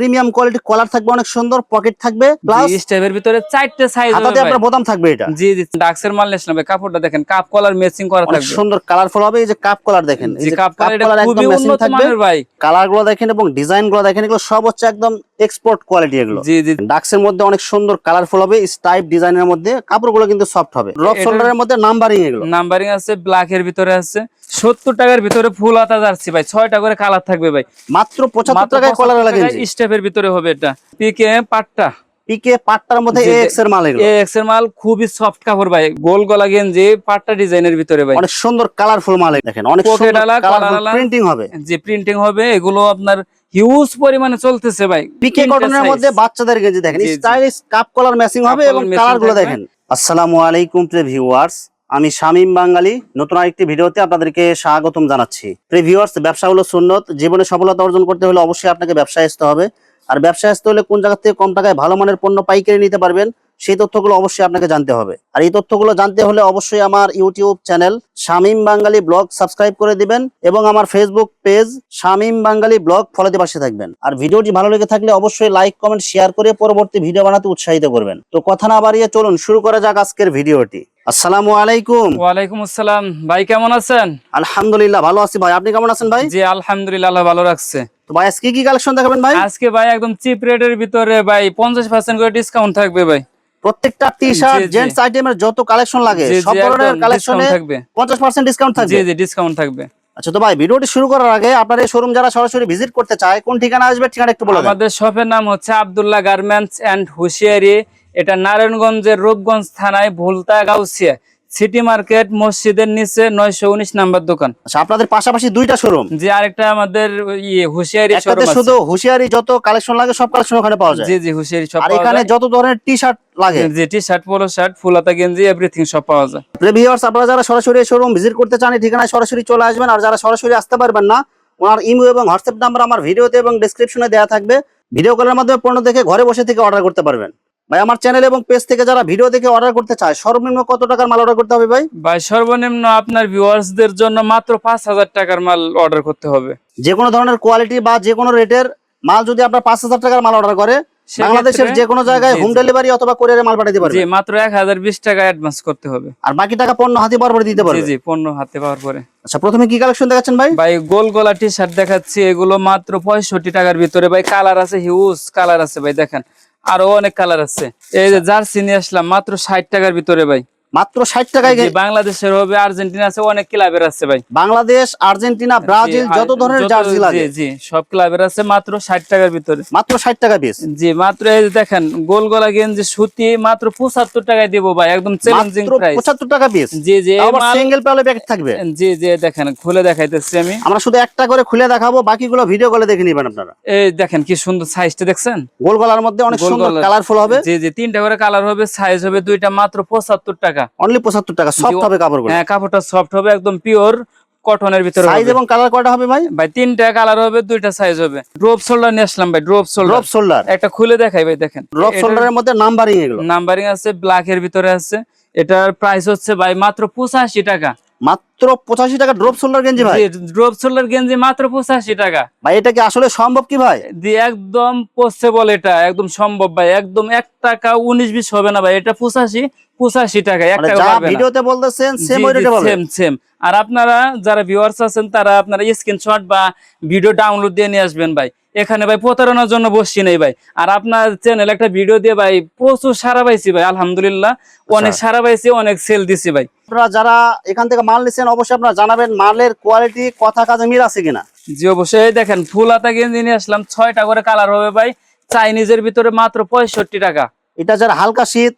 Premium quality কলার থাকবে অনেক সুন্দর পকেট থাকবে প্লাস স্টেপের ভিতরে চারটে সাইজ হাতাতে আপনার বোতাম থাকবে এটা। জি জি ডাক্সের মাল নিয়েছিলাম ভাই কাপড়টা দেখেন কাপ কলার ম্যাচিং করা অনেক থাকবে। সুন্দর কালারফুল হবে এই যে কাপ কলার দেখেন এই যে কাপ কলার খুবই একদম উন্নত থাকবে। মানের ভাই। কালারগুলো দেখেন এবং ডিজাইনগুলো দেখেন এগুলো সব হচ্ছে একদম এক্সপোর্ট কোয়ালিটি এগুলো। জি জি। ডাক্সের মধ্যে অনেক সুন্দর কালারফুল হবে স্টাইপ ডিজাইনের মধ্যে কাপড়গুলো কিন্তু সফট হবে। রক শোল্ডারের মধ্যে নাম্বারিং এগুলো। নাম্বারিং আছে ব্ল্যাক এর ভিতরে আছে। সত্তর টাকার ভিতরে ফুল হাতা যাচ্ছি ভাই ছয়টা করে কালার থাকবে ভাই। মাত্র পঁচাত্তর টাকায় কলার লাগে স্টেপের ভিতরে হবে এটা। পিকে পাটটা। পিকে পাটটার মধ্যে। এক্সের মাল এগুলো। এক্সের মাল খুবই সফট কাপড় ভাই। গোল গলা গেঞ্জি পাটটা ডিজাইনের ভিতরে ভাই। অনেক সুন্দর কালারফুল মাল দেখেন। অনেক সুন্দর কালারফুল প্রিন্টিং হবে। যে প্রিন্টিং হবে এগুলো আপনার হিউজ পরিমাণে চলতেছে ভাই। পিকে কটনের মধ্যে বাচ্চাদের গেঞ্জি দেখেন। স্টাইলিশ কাপ কলার ম্যাচিং হবে এবং collar কালারগুলো দেখেন। আসসালামু আলাইকুম প্রিয় ভিউয়ার্স আমি শামীম বাঙালি, নতুন আরেকটি ভিডিওতে আপনাদেরকে স্বাগতম জানাচ্ছি। প্রিয় ভিউয়ার্স ব্যবসা হলো সুন্নত, জীবনে সফলতা অর্জন করতে হলে অবশ্যই আপনাকে ব্যবসায় আসতে হবে। আর ব্যবসায় আসতে হলে কোন জায়গা থেকে কম টাকায় ভালো মানের পণ্য পাইকারি নিতে পারবেন, সেই তথ্যগুলো অবশ্যই আপনাকে জানতে হবে। আর এই তথ্যগুলো জানতে হলে অবশ্যই আমার YouTube channel Shamim Bangali vlog subscribe করে দিবেন এবং আমার Facebook page Shamim Bangali vlog ফলোতে পাশে থাকবেন। আর ভিডিওটি ভালো লেগে থাকলে অবশ্যই লাইক কমেন্ট শেয়ার করে পরবর্তী ভিডিও বানাতে উৎসাহিত করবেন। তো কথা না বাড়িয়ে চলুন, শুরু করা যাক আজকের ভিডিওটি। আসসালামু আলাইকুম। ওয়ালাইকুম আসসালাম। ভাই কেমন আছেন? আলহামদুলিল্লাহ ভালো আছি ভাই। আপনি কেমন আছেন ভাই? জি আলহামদুলিল্লাহ ভালো রাখছে। তো ভাই আজকে কি কালেকশন দেখাবেন ভাই? আজকে ভাই একদম চিপ রেটের ভিতরে ভাই পঞ্চাশ পার্সেন্ট করে ডিসকাউন্ট থাকবে ভাই। প্রত্যেকটা টি শার্ট। জেন্টস আইটেমের যত কালেকশন লাগে সব ধরনের কালেকশনে ডিসকাউন্ট থাকবে। জি জি ডিসকাউন্ট থাকবে। আচ্ছা তো ভাই ভিডিওটি শুরু করার আগে আপনার এই শোরুম যারা সরাসরি ভিজিট করতে চায় কোন ঠিকানা আসবে ঠিকানা একটু বলে দেন। আমাদের শপের নাম হচ্ছে আব্দুল্লাহ গার্মেন্টস এন্ড হুশিয়ারি এটা নারায়ণগঞ্জের রূপগঞ্জ থানায় ভুলতা গাউসিয়া সিটি মার্কেট মসজিদের নিচে নয়শো উনিশ নাম্বার দোকান। আচ্ছা আপনাদের পাশাপাশি দুইটা শোরুম যে আরেকটা আমাদের ইয়ে হুশিয়ারি শুধু হুশিয়ারি যত কালেকশন লাগে সব কালেকশন ওখানে পাওয়া যায়। জি জি হুশিয়ারি সব আর এখানে যত ধরনের টি শার্ট লাগে। জি টি শার্ট পোলো শার্ট ফুলাতা গেঞ্জি এভরিথিং সব পাওয়া যায়। আপনারা যারা সরাসরি শোরুম ভিজিট করতে চান এই ঠিকানায় সরাসরি চলে আসবেন। আর যারা সরাসরি আসতে পারবেন না ওনার ইমো এবং হোয়াটসঅ্যাপ নাম্বার আমার ভিডিওতে এবং ডেসক্রিপশনে দেওয়া থাকবে। ভিডিও কলের মাধ্যমে পণ্য দেখে ঘরে বসে থেকে অর্ডার করতে পারবেন। ভাই আমার চ্যানেল এবং পেজ থেকে যারা ভিডিও দেখে অর্ডার করতে চায় সর্বনিম্ন কত টাকার মাল অর্ডার করতে হবে ভাই? ভাই সর্বনিম্ন আপনার ভিউয়ার্সদের জন্য মাত্র পাঁচ হাজার টাকার মাল অর্ডার করতে হবে। যে কোনো ধরনের কোয়ালিটি বা যে কোনো রেটের মাল যদি আপনার পাঁচ হাজার টাকার মাল অর্ডার করে বাংলাদেশের যে কোনো জায়গায় হোম ডেলিভারি অথবা কোরিয়ারে মাল পাঠাতে জি পারবে মাত্র এক হাজার বিশ টাকা অ্যাডভান্স করতে হবে। আর বাকি টাকা পণ্য হাতে পাওয়ার পরে দিতে জি পারবে? জি পণ্য হাতে পাওয়ার পরে। আচ্ছা প্রথমে কি কালেকশন দেখাচ্ছেন ভাই? ভাই গোল গলা টি শার্ট দেখাচ্ছি এগুলো মাত্র পঁয়ষট্টি টাকার ভিতরে। ভাই কালার আছে হিউজ কালার আছে ভাই দেখেন। আরও অনেক কালার আছে। এই যে জার্সি নিয়ে আসলাম মাত্র ষাট টাকার ভিতরে ভাই। মাত্র ষাট টাকায় বাংলাদেশের হবে আর্জেন্টিনা আছে অনেক ক্লাবের আছে ভাই। বাংলাদেশ আর্জেন্টিনা ব্রাজিল যত ধরনের জার্সি লাগে। জি সব ক্লাবের আছে মাত্র ষাট টাকার ভিতরে। মাত্র ষাট টাকা পিস জি মাত্র এই যে দেখেন গোল গলা গেঞ্জি সুতি মাত্র পঁচাত্তর টাকায় দিব ভাই একদম চ্যালেঞ্জিং প্রাইস পঁচাত্তর টাকা পিস জি জি সিঙ্গেল পেলে প্যাকেট থাকবে। জি জি দেখেন খুলে দেখাইতেছি আমি। আমরা শুধু একটা করে খুলে দেখাবো বাকিগুলো ভিডিও কলে দেখে নিবেন আপনারা। এই দেখেন কি সুন্দর সাইজটা দেখছেন? গোল গলার মধ্যে অনেক সুন্দর কালারফুল হবে। জি জি তিনটা করে কালার হবে সাইজ হবে দুইটা মাত্র পঁচাত্তর টাকা। অনলি পঁচাত্তর টাকা সফট হবে কাপড়গুলো। হ্যাঁ কাপড়টা সফট হবে একদম পিওর কটনের ভিতরে সাইজ এবং কালার কয়টা হবে ভাই? ভাই তিনটা কালার হবে দুইটা সাইজ হবে। ড্রপ শোল্ডার নিয়ে আসলাম ভাই ড্রপ শোল্ডার ড্রপ শোল্ডার একটা খুলে দেখাই ভাই দেখেন। ড্রপ শোল্ডারের মধ্যে নাম্বারিং এগুলো। নাম্বারিং আছে ব্ল্যাক এর ভিতরে আছে। এটার প্রাইস হচ্ছে ভাই মাত্র পঁচাশি টাকা। মাত্র পঁচাশি টাকা ড্রপ শোল্ডার গেঞ্জি ভাই? ড্রপ শোল্ডার গেঞ্জি মাত্র পঁচাশি টাকা। ভাই এটা কি আসলে সম্ভব কি ভাই? একদম পসিবল এটা একদম সম্ভব ভাই। একদম এক টাকা উনিশ বিশ হবে না ভাই এটা পঁচাশি। পঁচাশি টাকা এক মানে টাকা। ভিডিওতে বলতেছেন সেম সেম সেম আর আপনারা যারা ভিউয়ার্স আছেন তারা আপনারা স্ক্রিনশট বা ভিডিও ডাউনলোড দিয়ে নিয়ে আসবেন ভাই। এখানে ভাই প্রতারণার জন্য বসছি নেই ভাই। আর আপনার চ্যানেল একটা ভিডিও দিয়ে ভাই প্রচুর সারা পাইছি ভাই আলহামদুলিল্লাহ। অনেক আচ্ছা। সারা পাইছি অনেক সেল দিছি ভাই। আপনারা যারা এখান থেকে মাল নিচ্ছেন অবশ্যই আপনারা জানাবেন মালের কোয়ালিটি কথা কাজে মিল আছে কিনা। জি অবশ্যই। দেখেন ফুল হাতা গেঞ্জি নিয়ে আসলাম ছয়টা করে কালার হবে ভাই। চাইনিজের ভিতরে মাত্র পঁয়ষট্টি টাকা। এটা যারা হালকা শীত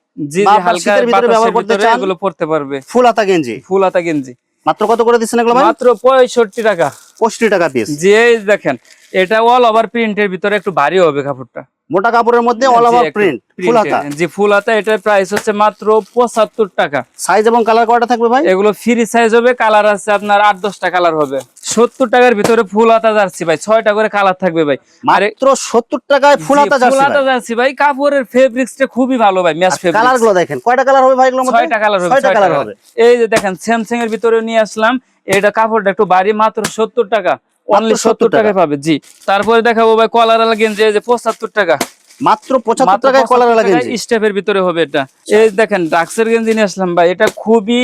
বা শীতের ভিতরে ব্যবহার করতে চান? এগুলো পড়তে পারবে। ফুল হাতা গেঞ্জি। ফুল হাতা গেঞ্জি। মাত্র কত করে দিচ্ছেন এগুলো মাত্র পঁয়ষট্টি টাকা। পঁয়ষট্টি টাকা পিস জি দেখেন এটা অল ওভার প্রিন্টের ভিতরে একটু ভারী হবে কাপড়টা। মোটা কাপড়ের মধ্যে অল ওভার প্রিন্ট ফুল। হাতা জি ফুল হাতা এটার প্রাইস হচ্ছে মাত্র পঁচাত্তর টাকা। সাইজ এবং কালার কয়টা থাকবে ভাই? এগুলো ফ্রি সাইজ হবে কালার আছে আপনার আট দশটা কালার হবে। সত্তর টাকার ভিতরে ফুল হাতা যাচ্ছি ভাই ছয়টা করে কালার থাকবে ভাই। মাত্র সত্তর টাকায় ফুল হাতা ফুল হাতা যাচ্ছি ভাই। কাপড়ের ফেব্রিক্সটা খুবই ভালো ভাই ম্যাচ কালারগুলো দেখেন কয়টা কালার হবে ভাই এগুলোর মধ্যে? ছয়টা কালার হবে ছয়টা ছয়টা কালার হবে। এই যে দেখেন স্যামসাং এর ভিতরে নিয়ে আসলাম এটা কাপড়টা একটু বাড়ি মাত্র সত্তর টাকা। অনলি 70 সত্তর টাকায় পাবে জি। তারপরে দেখাবো ভাই কলার আলা গেঞ্জি যে পঁচাত্তর টাকা। মাত্র পঁচাত্তর টাকায় কলার 75 লাগেন স্টেপের ভিতরে হবে এটা। এই দেখেন ডাক্সের গেঞ্জি নিয়ে আসলাম ভাই এটা খুবই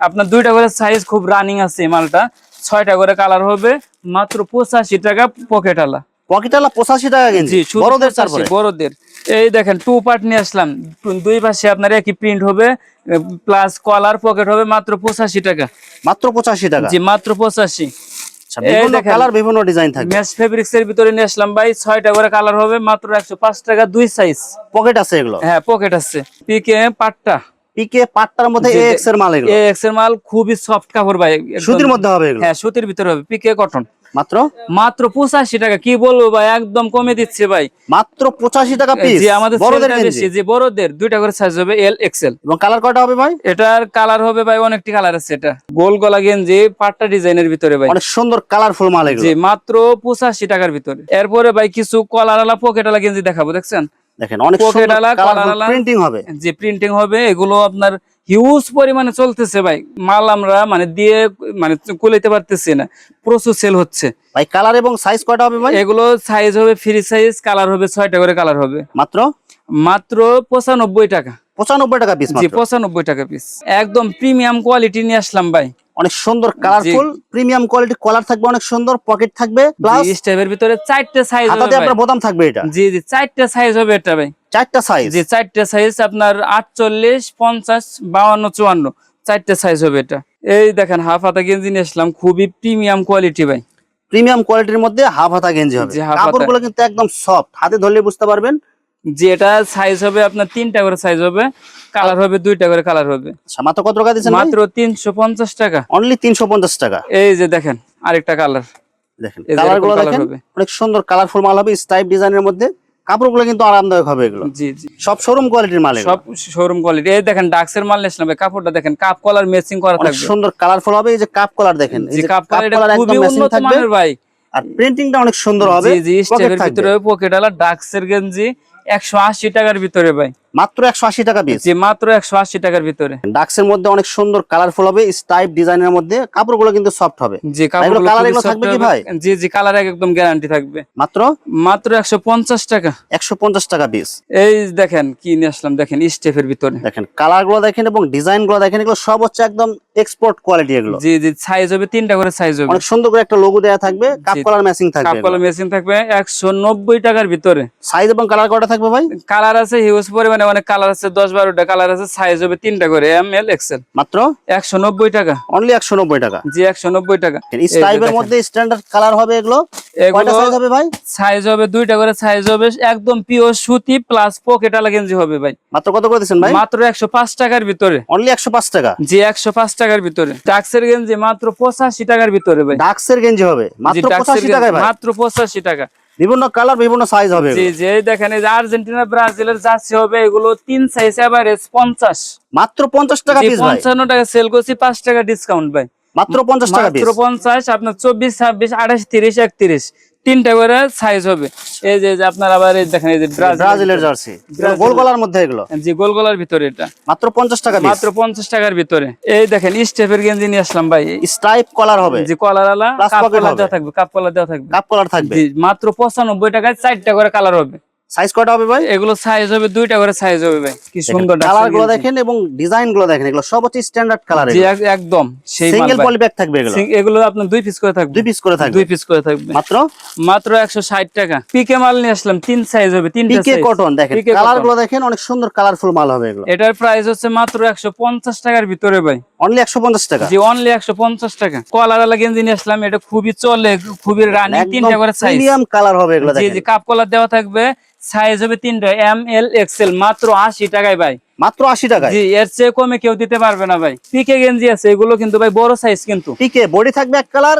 আপনার দুইটা করে সাইজ খুব রানিং আছে মালটা। ছয়টা করে কালার হবে মাত্র পঁচাশি টাকা পকেট আলা। পকেটালা পঁচাশি টাকা গেঞ্জি জি বড়দের তারপরে। বড়দের। এই দেখেন টু পার্ট নিয়ে আসলাম দুই পাশে আপনার একই প্রিন্ট হবে প্লাস কলার পকেট হবে মাত্র পঁচাশি টাকা। মাত্র পঁচাশি টাকা। জি মাত্র পঁচাশি। আচ্ছা। কালার বিভিন্ন ডিজাইন থাকে। ম্যাচ ফেব্রিক্স এর ভিতরে নিয়ে আসলাম ভাই ছয়টা করে কালার হবে মাত্র একশো পাঁচ টাকা দুই সাইজ পকেট আছে এগুলো? হ্যাঁ পকেট আছে। পিকে পাটটা। পিকে পাটটার মধ্যে। এক্সের মাল এগুলো? এক্সের মাল খুবই সফট কাপড় ভাই সুতির মধ্যে হবে এগুলো? হ্যাঁ সুতির ভিতরে হবে পিকে কটন মাত্র? মাত্র পঁচাশি টাকা কি বলব ভাই একদম কমে দিচ্ছে ভাই। মাত্র পঁচাশি টাকা পিস আমাদের যে বড়দের দুইটা করে সাইজ হবে এল এক্সেল এবং কালার কয়টা হবে ভাই? এটার কালার হবে ভাই অনেকটি কালার আছে এটা। গোল গলা গেঞ্জি পাট্টা ডিজাইনের ভিতরে ভাই। অনেক সুন্দর কালারফুল মাল এগুলো। জি মাত্র পঁচাশি টাকার ভিতরে। এরপরে ভাই কিছু কলার পকেট আলা গেঞ্জি দেখাবো দেখছেন? দেখেন অনেক। প্রিন্টিং হবে। যে প্রিন্টিং হবে এগুলো আপনার হিউজ পরিমাণে চলতেছে ভাই। মাল আমরা মানে দিয়ে মানে কুলাইতে পারতেছি না। প্রচুর সেল হচ্ছে। ভাই কালার এবং সাইজ কয়টা হবে ভাই? এগুলো সাইজ হবে ফ্রি সাইজ কালার হবে ছয়টা করে কালার হবে। মাত্র? মাত্র পঁচানব্বই টাকা। পঁচানব্বই টাকা পিস জি পঁচানব্বই টাকা পিস একদম প্রিমিয়াম কোয়ালিটি নিয়ে আসলাম ভাই। অনেক সুন্দর কালারফুল প্রিমিয়াম কোয়ালিটি কলার থাকবে অনেক সুন্দর পকেট থাকবে প্লাস স্টেপের ভিতরে চারটে সাইজ হবে। আপনার বোতাম থাকবে এটা। জি জি চারটে সাইজ হবে এটা ভাই। চারটা সাইজ জি চারটে সাইজ আপনার আটচল্লিশ পঞ্চাশ বাউান্ন চুয়ান্ন। চারটে সাইজ হবে এটা। এই দেখেন হাফ হাতা গেঞ্জি নিয়ে আসলাম। খুবই প্রিমিয়াম কোয়ালিটি ভাই। প্রিমিয়াম কোয়ালিটির মধ্যে হাফ হাতা গেঞ্জি হবে। কাপড়গুলো কিন্তু একদম সফট হাতে ধরলে বুঝতে পারবেন। যে এটা সাইজ হবে আপনার তিনটা করে সাইজ হবে। কালার হবে দুইটা করে কালার হবে। আচ্ছা মাত্র কত টাকা দিচ্ছেন মাত্র তিনশো পঞ্চাশ টাকা। অনলি তিনশো পঞ্চাশ টাকা। এই যে দেখেন আরেকটা কালার দেখেন কালারগুলো দেখেন হবে। অনেক সুন্দর কালারফুল মাল হবে স্টাইপ ডিজাইনের মধ্যে। কাপড়গুলো কিন্তু আরামদায়ক হবে এগুলো। জি জি। সব শোরুম কোয়ালিটির মাল সব শোরুম কোয়ালিটি এই দেখেন ডাক্সের মাল নিয়েছিলাম কাপড়টা দেখেন কাপ কলার ম্যাচিং করা থাকবে। সুন্দর কালারফুল হবে এই যে কাপ কলার দেখেন এই যে কাপ কলার খুবই উন্নত মানের ভাই। আর প্রিন্টিংটা অনেক সুন্দর হবে জি জি স্টেপের ভিতরে পকেট আলা ডাক্সের গেঞ্জি একশো আশি টাকার ভিতরে ভাই। মাত্র একশো আশি টাকা পিস জি মাত্র একশো আশি টাকার ভিতরে। ডাক্সের মধ্যে অনেক সুন্দর কালারফুল হবে স্টাইপ ডিজাইনের মধ্যে কাপড়গুলো কিন্তু সফট হবে। জি কাপড়গুলো colour এগুলো থাকবে কি ভাই? জি জি কালার একদম গ্যারান্টি থাকবে। মাত্র? মাত্র একশো পঞ্চাশ টাকা। একশো পঞ্চাশ টাকা পিস এই দেখেন কি নিয়ে আসলাম দেখেন স্টেপের ভিতরে। দেখেন কালারগুলো দেখেন এবং ডিজাইনগুলো দেখেন এগুলো সব হচ্ছে একদম এক্সপোর্ট কোয়ালিটি এগুলো। জি জি সাইজ হবে তিনটা করে সাইজ হবে। অনেক সুন্দর করে একটা লোগো দেওয়া থাকবে কাপ। কলার ম্যাচিং থাকবে কাপড় মেশিন থাকবে একশো নব্বই টাকার ভিতরে। সাইজ এবং কালার কটা থাকবে ভাই? কালার আছে হিউজ পরিমাণে অনেক কালার আছে দশ বারোটা কালার আছে সাইজ হবে তিনটা করে এম এল এক্সেল মাত্র? একশো নব্বই টাকা। অনলি একশো নব্বই টাকা? জি একশো নব্বই টাকা। মধ্যে স্ট্যান্ডার্ড কালার হবে এগুলো? এগুলো সাইজ হবে ভাই? সাইজ হবে দুইটা করে সাইজ হবে একদম পিওর সুতি প্লাস পকেট আলা গেঞ্জি হবে ভাই। মাত্র কত করে দিচ্ছেন ভাই? মাত্র একশো পাঁচ টাকার ভিতরে। অনলি একশো পাঁচ টাকা? জি একশো পাঁচ টাকার ভিতরে। টাক্সের গেঞ্জি মাত্র পঁচাশি টাকার ভিতরে ভাই। ডাক্সের গেঞ্জি হবে। মাত্র পঁচাশি গেঞ্জি মাত্র পঁচাশি টাকা। বিভিন্ন কালার বিভিন্ন সাইজ হবে জি জি এই দেখেন এই যে আর্জেন্টিনা ব্রাজিলের জার্সি হবে এগুলো তিন সাইজ এভারেজ পঞ্চাশ। মাত্র পঞ্চাশ টাকা পিস ভাই। পঞ্চান্ন টাকা সেল করছি 5 টাকা ডিসকাউন্ট ভাই। মাত্র পঞ্চাশ টাকা পিস মাত্র পঞ্চাশ আপনার চব্বিশ ছাব্বিশ আঠাশ তিরিশ একত্রিশ। তিনটা করে সাইজ হবে। এই যে আপনার আবার দেখেন এই যে ব্রাজিলের জার্সি গোল গলার মধ্যে এগুলো? জি গোল গলার ভিতরে এটা। মাত্র পঞ্চাশ টাকা মাত্র পঞ্চাশ টাকার ভিতরে। এই দেখেন স্টেপের গেঞ্জি নিয়ে আসলাম ভাই। স্ট্রাইপ কলার হবে। জি কলার আলা কাপ কলার দেওয়া থাকবে কাপ কলার দেওয়া থাকবে। কাপ কলার থাকবে। জি মাত্র পঁচানব্বই টাকায় চারটা করে কালার হবে। সাইজ কয়টা হবে ভাই? এগুলো সাইজ হবে দুইটা করে সাইজ হবে ভাই। কি সুন্দর কালারগুলো দেখেন। এবং ডিজাইনগুলো দেখেন এগুলো সব হচ্ছে স্ট্যান্ডার্ড কালার একদম সেই সিঙ্গেল পলি ব্যাগ থাকবে এগুলো? এগুলো আপনার দুই পিস করে থাকবে। দুই পিস করে থাকবে। দুই পিস করে থাকবে। মাত্র? মাত্র একশো ষাট টাকা। পিকে মাল নিয়ে আসলাম তিন সাইজ হবে তিনটা পিকে কটন দেখেন। কালারগুলো দেখেন অনেক সুন্দর কালারফুল মাল হবে এগুলো। এটার প্রাইস হচ্ছে মাত্র একশো পঞ্চাশ টাকার ভিতরে ভাই। অনলি একশো পঞ্চাশ টাকা। জি অনলি টাকা। কলার আলা গেঞ্জি নিয়ে আসলাম এটা খুবই চলে খুবই রানিং তিনটা করে সাইজ প্রিমিয়াম কালার হবে এগুলো জি জি কাপ কলার দেওয়া থাকবে সাইজ হবে তিনটা এম এল এক্সেল মাত্র আশি টাকায় ভাই। মাত্র আশি টাকায়। জি এর চেয়ে কমে কেউ দিতে পারবে না ভাই। পিকে গেঞ্জি আছে এগুলো কিন্তু ভাই বড় সাইজ কিন্তু। পিকে বডি থাকবে এক কালার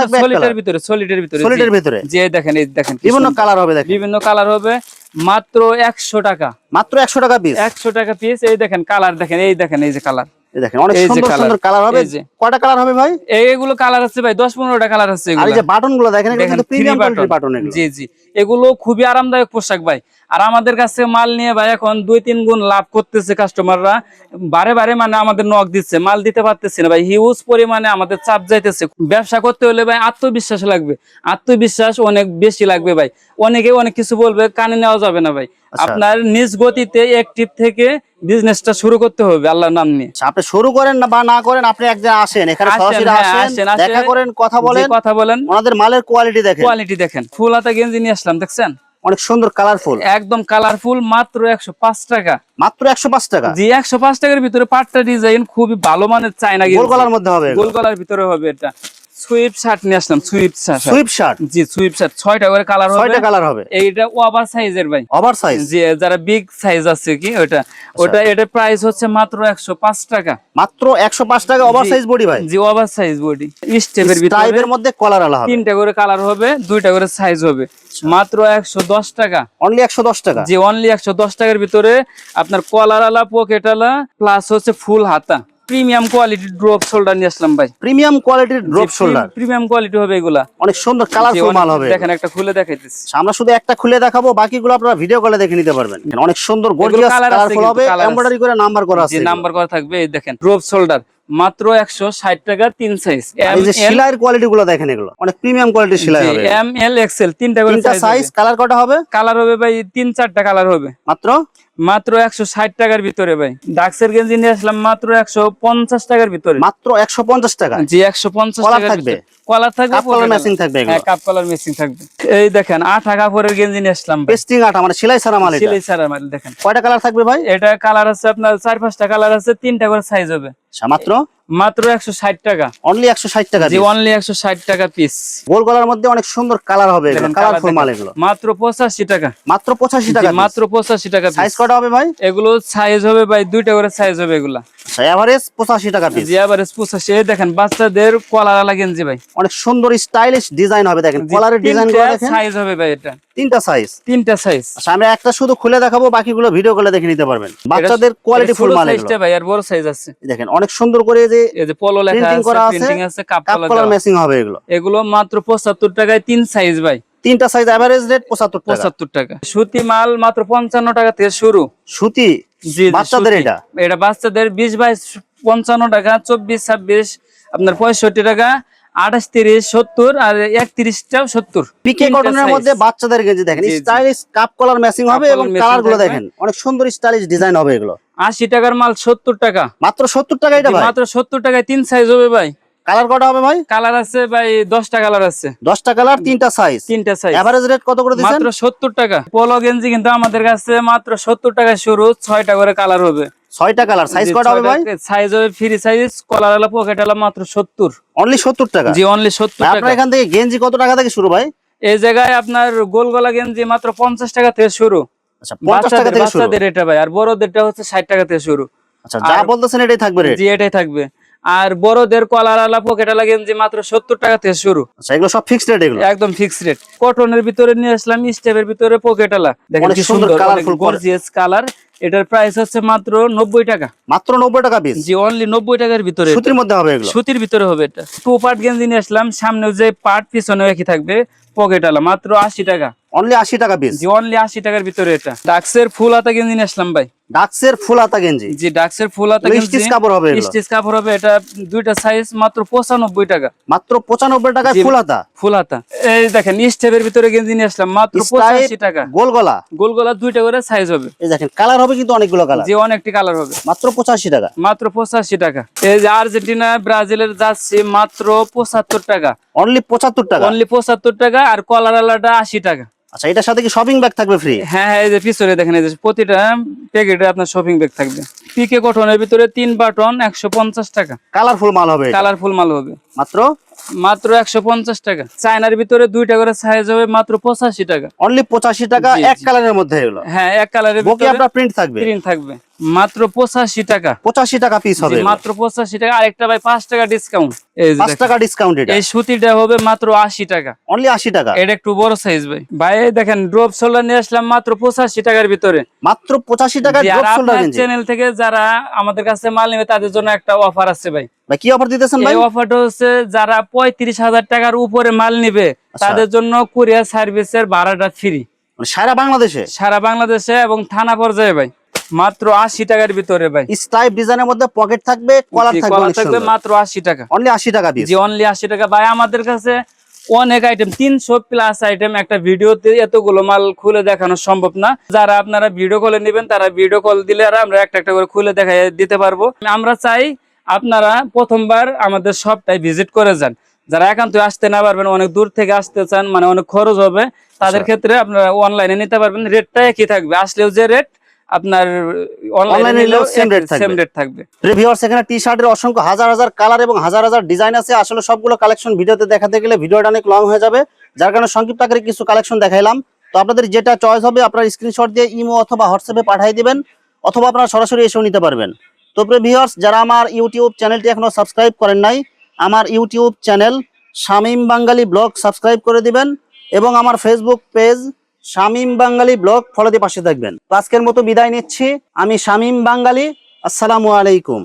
থাকবে সলিডের ভিতরে সলিডের ভিতরে সলিডের ভিতরে। জি দেখেন এই দেখেন বিভিন্ন কালার হবে দেখেন। বিভিন্ন কালার হবে মাত্র একশো টাকা। মাত্র একশো টাকা পিস একশো টাকা পিস এই দেখেন কালার দেখেন এই দেখেন এই যে কালার দেখেন অনেক সুন্দর সুন্দর কালার হবে। কটা কয়টা কালার হবে ভাই? এইগুলো কালার আছে ভাই দশ পনেরোটা কালার আছে আর এই যে বাটনগুলো দেখেন এগুলো কিন্তু প্রিমিয়াম বাটন কোয়ালিটির বাটন এগুলো। জি জি। এগুলো খুবই আরামদায়ক পোশাক ভাই। আর আমাদের কাছে মাল নিয়ে ভাই এখন দুই তিন গুণ লাভ করতেছে কাস্টমাররা বারে বারে মানে আমাদের নক দিচ্ছে মাল দিতে পারতেছে না ভাই। হিউজ পরিমাণে আমাদের চাপ যাইতেছে। ব্যবসা করতে হলে ভাই আত্মবিশ্বাস লাগবে। আত্মবিশ্বাস অনেক বেশি লাগবে ভাই। অনেকে অনেক কিছু বলবে কানে নেওয়া যাবে না ভাই। আচ্ছা। আপনার নিজ গতিতে অ্যাক্টিভ থেকে বিজনেসটা শুরু করতে হবে আল্লাহর নাম নিয়ে। আচ্ছা, আপনি শুরু করেন না বা না করেন আপনি একজন আসেন। এখানে সরাসরি হ্যাঁ, আসেন। দেখা করেন কথা বলেন। কথা বলেন। ওনাদের মালের কোয়ালিটি দেখেন। কোয়ালিটি দেখেন। ফুল হাতা গেঞ্জি নিয়ে আসলাম দেখছেন? অনেক সুন্দর কালারফুল। একদম কালারফুল মাত্র একশো পাঁচ টাকা। মাত্র একশো পাঁচ টাকা? জি একশো পাঁচ টাকার ভিতরে পাটটা ডিজাইন খুবই ভালো মানের চাই না গোল গলার মধ্যে হবে গোল গলার ভিতরে হবে এটা। সুইপ শার্ট নিয়ে আসলাম সুইপ শার্ট সুইপ শার্ট জি সুইপ শার্ট ছয়টা করে কালার হবে। ছয়টা কালার হবে। এইটা ওভার সাইজের ভাই। ওভার সাইজ যারা বিগ সাইজ আছে কি ওটা আচ্ছা। ওটা এটা প্রাইস হচ্ছে মাত্র একশো পাঁচ টাকা। মাত্র একশো পাঁচ টাকা ওভার সাইজ বডি ভাই। জি ওভার সাইজ বডি স্টেপের ভিতরে টাইপের মধ্যে কলার আলা হবে। তিনটা করে কালার হবে দুইটা করে সাইজ হবে। মাত্র একশো দশ টাকা। অনলি একশো দশ টাকা? যে অনলি একশো দশ টাকার ভিতরে আপনার কলার আলা পকেট আলা প্লাস হচ্ছে ফুল হাতা। প্রিমিয়াম কোয়ালিটি ড্রপ শোল্ডার নিয়ে আসলাম ভাই। প্রিমিয়াম কোয়ালিটির ড্রপ শোল্ডার প্রিমিয়াম কোয়ালিটি হবে এগুলা। অনেক সুন্দর কালারফুল মাল হবে দেখেন একটা খুলে দেখাইতেছি। আচ্ছা, আমরা শুধু একটা খুলে দেখাবো বাকিগুলো আপনারা ভিডিও কলে দেখে নিতে পারবেন। অনেক সুন্দর গর্জিয়াস কালারফুল হবে এমব্রয়ডারি করে নাম্বার করা আছে নাম্বার করা থাকবে এই দেখেন ড্রপ শোল্ডার মাত্র একশো ষাট টাকা তিন সাইজ সেলাইয়ের কোয়ালিটি গুলো দেখেন এগুলো। অনেক প্রিমিয়াম কোয়ালিটির সেলাই হবে। এম এল এক্সেল তিনটা করে তিনটা সাইজ কালার কটা হবে? কালার হবে ভাই তিন চারটা কালার হবে। মাত্র? মাত্র একশো ষাট টাকার ভিতরে ভাই। ডাক্সের গেঞ্জি নিয়ে আসলাম মাত্র একশো পঞ্চাশ টাকার ভিতরে। মাত্র একশো পঞ্চাশ টাকা? জি একশো পঞ্চাশ কলার থাকবে? কলার থাকবে কাপ কলার মেশিন থাকবে হ্যাঁ কাপ কলার মেসিং থাকবে। এই দেখেন আঠা কাপড়ের গেঞ্জি নিয়ে আসলাম। পেস্টিং আটা মানে সেলাই সারা মাল সেলাই ছাড়া মাল দেখেন। কয়টা কালার থাকবে ভাই? এটা কালার আছে আপনার চার পাঁচটা কালার আছে তিনটা করে সাইজ হবে। আচ্ছা, মাত্র? মাত্র একশো ষাট টাকা। অনলি একশো ষাট টাকা জি অনলি একশো ষাট টাকা পিস গোল গলার মধ্যে অনেক সুন্দর কালার হবে কালারফুল মাল এগুলো। মাত্র পঁচাশি টাকা। মাত্র পঁচাশি টাকা মাত্র পঁচাশি টাকা সাইজ কটা হবে ভাই? এগুলো সাইজ হবে ভাই দুইটা করে সাইজ হবে এগুলা। আচ্ছা এভারেজ পঁচাশি টাকা পিস জি আবার পঁচাশি। এই দেখেন বাচ্চাদের কলার ভাই। অনেক সুন্দর স্টাইলিশ ডিজাইন হবে দেখেন কলারের ডিজাইনগুলো দেখেন। সাইজ হবে ভাই এটা। তিনটা সাইজ তিনটা সাইজ আচ্ছা আমরা একটা শুধু খুলে দেখাবো বাকিগুলো ভিডিও করে দেখে নিতে পারবেন। বাচ্চাদের কোয়ালিটি ফুল মাল এগুলো। ভাই আর বড় সাইজ আছে। দেখেন অনেক সুন্দর করে যে এই যে পলো লেখা আছে প্রিন্টিং আছে cup cup collar collar matching হবে এগুলো। এগুলো মাত্র পঁচাত্তর টাকায় তিন সাইজ ভাই। তিনটা সাইজ এভারেজ রেট পঁচাত্তর পঁচাত্তর টাকা। সুতি মাল মাত্র পঞ্চান্ন টাকা থেকে শুরু। সুতি? জি বাচ্চাদের এটা? এটা বাচ্চাদের বিশ বাইশ পঞ্চান্ন টাকা চব্বিশ ছাব্বিশ আপনার পঁয়ষট্টি টাকা আঠাশ তিরিশ সত্তর আর একত্রিশটাও সত্তর। পিকে কটনের মধ্যে বাচ্চাদের গেঞ্জি দেখেন। স্টাইলিশ কাপ কলার ম্যাচিং হবে এবং কালারগুলো দেখেন। অনেক সুন্দর স্টাইলিশ ডিজাইন হবে এগুলো। আশি টাকার মাল সত্তর টাকা। মাত্র সত্তর টাকা এটা ভাই? মাত্র সত্তর টাকায় তিন সাইজ হবে ভাই। কালার কটা হবে ভাই? কালার আছে ভাই দশটা কালার আছে। দশটা কালার তিনটা সাইজ তিনটা সাইজ এভারেজ রেট কত করে দিচ্ছেন মাত্র সত্তর টাকা। পোলো গেঞ্জি কিন্তু আমাদের কাছে মাত্র সত্তর টাকায় শুরু ছয়টা করে কালার হবে। ছয়টা কালার সাইজ কটা হবে ভাই? সাইজ হবে ফ্রি সাইজ কলার আলা পকেট আলা মাত্র সত্তর। অনলি সত্তর টাকা? জি অনলি সত্তর টাকা। আপনার এখান থেকে গেঞ্জি কত টাকা থেকে শুরু ভাই? এই জায়গায় আপনার গোল গলা গেঞ্জি মাত্র পঞ্চাশ টাকা থেকে শুরু। আচ্ছা পঞ্চাশ টাকা থেকে শুরু। বাচ্চাদের এটা ভাই আর বড়দেরটা হচ্ছে ষাট টাকা থেকে শুরু। আচ্ছা যা বলতেছেন এটাই থাকবে জি এটাই থাকবে। আর বড়দের কলার আলা পকেট আলা গেঞ্জি মাত্র সত্তর টাকা থেকে শুরু। আচ্ছা এগুলো সব ফিক্সড রেট এগুলো? একদম ফিক্স রেট কটনের ভিতরে নিয়ে আসলাম স্টেপের ভিতরে পকেট আলা। দেখেন কি সুন্দর গর্জিয়াস কালার এটার প্রাইস হচ্ছে মাত্র নব্বই টাকা। মাত্র নব্বই টাকা পিস জি অনলি নব্বই টাকার ভিতরে। সুতির মধ্যে হবে এগুলো? সুতির ভিতরে হবে এটা। টু পার্ট গেঞ্জি নিয়ে আসলাম সামনে যে পার্ট পিছনে একই থাকবে পকেট আলা মাত্র আশি টাকা। অনলি আশি টাকা পিস জি অনলি আশি টাকার ভিতরে এটা। ডাক্সের ফুল হাতা গেঞ্জি নিয়ে আসলাম ভাই। ডাক্সের ফুল হাতা গেঞ্জি। জি ডাক্সের ফুল হাতা এগুলো গেঞ্জি। স্টিচ কাপড় হবে। স্টিচ কাপড় হবে এটা দুইটা সাইজ মাত্র পঁচানব্বই টাকা। মাত্র পঁচানব্বই টাকায় জি। ফুল হাতা ফুল হাতা এই দেখেন স্টেপের ভিতরে গেঞ্জি নিয়ে আসলাম মাত্র পঁচাশি Stripe, টাকা। গোল গলা গোল গলা দুইটা করে সাইজ হবে। এই দেখেন কালার হবে কিন্তু অনেকগুলো কালার। যে অনেকটি কালার হবে। মাত্র পঁচাশি টাকা। মাত্র পঁচাশি টাকা। এই যে আর্জেন্টিনা ব্রাজিলের যাচ্ছে মাত্র পঁচাত্তর টাকা। অনলি পঁচাত্তর টাকা। অনলি পঁচাত্তর টাকা আর কলার আলাটা আশি টাকা। আচ্ছা এটার সাথে কি শপিং ব্যাগ থাকবে ফ্রি হ্যাঁ হ্যাঁ এই যে পিছনে দেখেন এই যে প্রতিটা প্যাকেটে আপনার শপিং ব্যাগ থাকবে। পিকে কটনের ভিতরে তিন বাটন একশো পঞ্চাশ টাকা। কালারফুল মাল হবে কালারফুল মাল হবে। মাত্র? মাত্র একশো পঞ্চাশ টাকা। চায়নার ভিতরে দুইটা করে সাইজ হবে মাত্র পঁচাশি টাকা। অনলি পঁচাশি টাকা এক কালারের মধ্যে হ্যাঁ এক কালারের আপনার প্রিন্ট থাকবে? প্রিন্ট থাকবে। মাত্র পঁচাশি টাকা। পঁচাশি টাকা পিস হবে মাত্র পঁচাশি টাকা আরেকটা ভাই পাঁচ টাকা ডিসকাউন্ট এই পাঁচ টাকা ডিসকাউন্ট এই সুতিটা হবে মাত্র আশি টাকা। অনলি আশি টাকা? এটা একটু বড় সাইজ ভাই। ভাই দেখেন ড্রপ শোল্ডার নিয়ে আসলাম মাত্র পঁচাশি টাকার ভিতরে। মাত্র পঁচাশি টাকা চ্যানেল থেকে যারা আমাদের কাছে মাল নেবে তাদের জন্য একটা অফার আছে ভাই। ভাই কি অফার দিতেছেন ভাই? অফারটা হচ্ছে যারা পঁয়ত্রিশ হাজার টাকার উপরে মাল নিবে আচ্ছা। তাদের জন্য কুরিয়ার সার্ভিসের ভাড়াটা ফ্রি মানে সারা বাংলাদেশে? সারা বাংলাদেশে এবং থানা পর্যায়ে ভাই। মাত্র আশি টাকার ভিতরে ভাই। স্টাইপ ডিজাইনের মধ্যে পকেট থাকবে কলার থাকবে কলার থাকবে মাত্র আশি টাকা। অনলি আশি টাকা পিস জি অনলি আশি টাকা। ভাই আমাদের কাছে অনেক আইটেম তিনশো প্লাস আইটেম একটা ভিডিওতে এতগুলো মাল খুলে দেখানো সম্ভব না। যারা আপনারা ভিডিও কলে নেবেন তারা ভিডিও কল দিলে আর আমরা একটা একটা করে খুলে দেখাই দিতে পারব। আমরা চাই আপনারা প্রথমবার আমাদের সবটাই ভিজিট করে যান। যারা একান্ত আসতে না পারবেন অনেক দূর থেকে আসতে চান মানে অনেক খরচ হবে তাদের আচ্ছা। ক্ষেত্রে আপনারা অনলাইনে নিতে পারবেন। রেটটা একই থাকবে। আসলেও যে রেট আপনার অনলাইনে নিলেও same rate থাকবে। সেম রেট থাকবে। ভিউয়ার্স এখানে টি শার্টের অসংখ্য হাজার হাজার কালার এবং হাজার হাজার ডিজাইন আছে। আসলে সবগুলো কালেকশন ভিডিওতে দেখাতে গেলে ভিডিওটা অনেক লং হয়ে যাবে। যার কারণে সংক্ষিপ্ত আকারে কিছু কালেকশন দেখাইলাম। তো আপনাদের যেটা চয়েস হবে আপনার স্ক্রিনশট দিয়ে ইমো অথবা হোয়াটসঅ্যাপে পাঠিয়ে দিবেন অথবা আপনারা সরাসরি এসেও নিতে পারবেন। তো প্রিয় ভিউয়ার্স যারা আমার ইউটিউব চ্যানেলটি এখনও সাবস্ক্রাইব করেন নাই আমার YouTube channel Shamim Bangali vlog subscribe করে দিবেন এবং আমার Facebook page Shamim Bangali vlog follow দিয়ে পাশে থাকবেন। আজকের মতো বিদায় নিচ্ছি। আমি শামীম বাঙ্গালি আসসালামু আলাইকুম।